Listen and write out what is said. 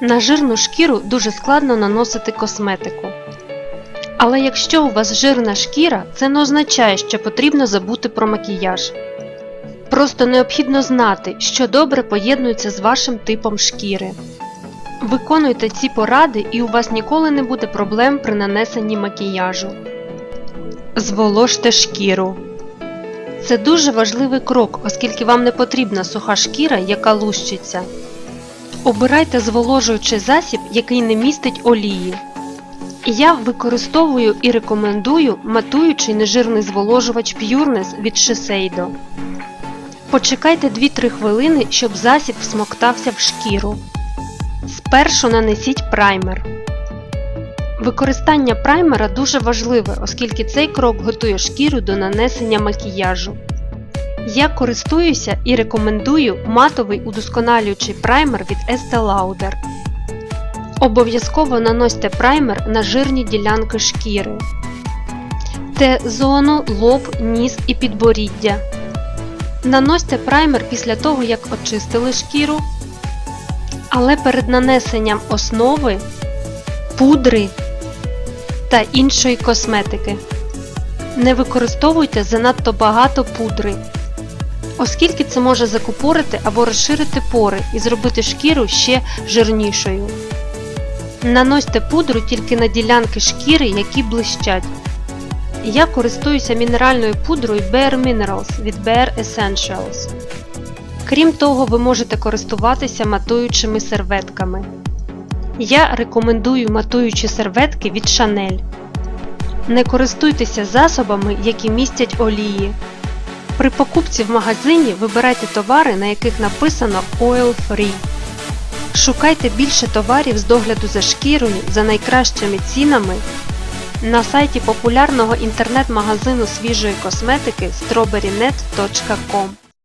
На жирну шкіру дуже складно наносити косметику. Але якщо у вас жирна шкіра, це не означає, що потрібно забути про макіяж. Просто необхідно знати, що добре поєднується з вашим типом шкіри. Виконуйте ці поради і у вас ніколи не буде проблем при нанесенні макіяжу. Зволожте шкіру. Це дуже важливий крок, оскільки вам не потрібна суха шкіра, яка лущиться. Обирайте зволожуючий засіб, який не містить олії. Я використовую і рекомендую матуючий нежирний зволожувач Pureness від Shiseido. Почекайте 2-3 хвилини, щоб засіб всмоктався в шкіру. Спершу нанесіть праймер. Використання праймера дуже важливе, оскільки цей крок готує шкіру до нанесення макіяжу. Я користуюся і рекомендую матовий удосконалюючий праймер від Estee Lauder. Обов'язково наносьте праймер на жирні ділянки шкіри. Т-зону, лоб, ніс і підборіддя. Наносьте праймер після того, як очистили шкіру. Але перед нанесенням основи, пудри та іншої косметики. Не використовуйте занадто багато пудри, оскільки це може закупорити або розширити пори і зробити шкіру ще жирнішою. Наносьте пудру тільки на ділянки шкіри, які блищать. Я користуюся мінеральною пудрою Bare Minerals від Bare Essentials. Крім того, ви можете користуватися матуючими серветками. Я рекомендую матуючі серветки від Chanel. Не користуйтеся засобами, які містять олії. При покупці в магазині вибирайте товари, на яких написано Oil Free. Шукайте більше товарів з догляду за шкірою за найкращими цінами на сайті популярного інтернет-магазину свіжої косметики strawberrynet.com.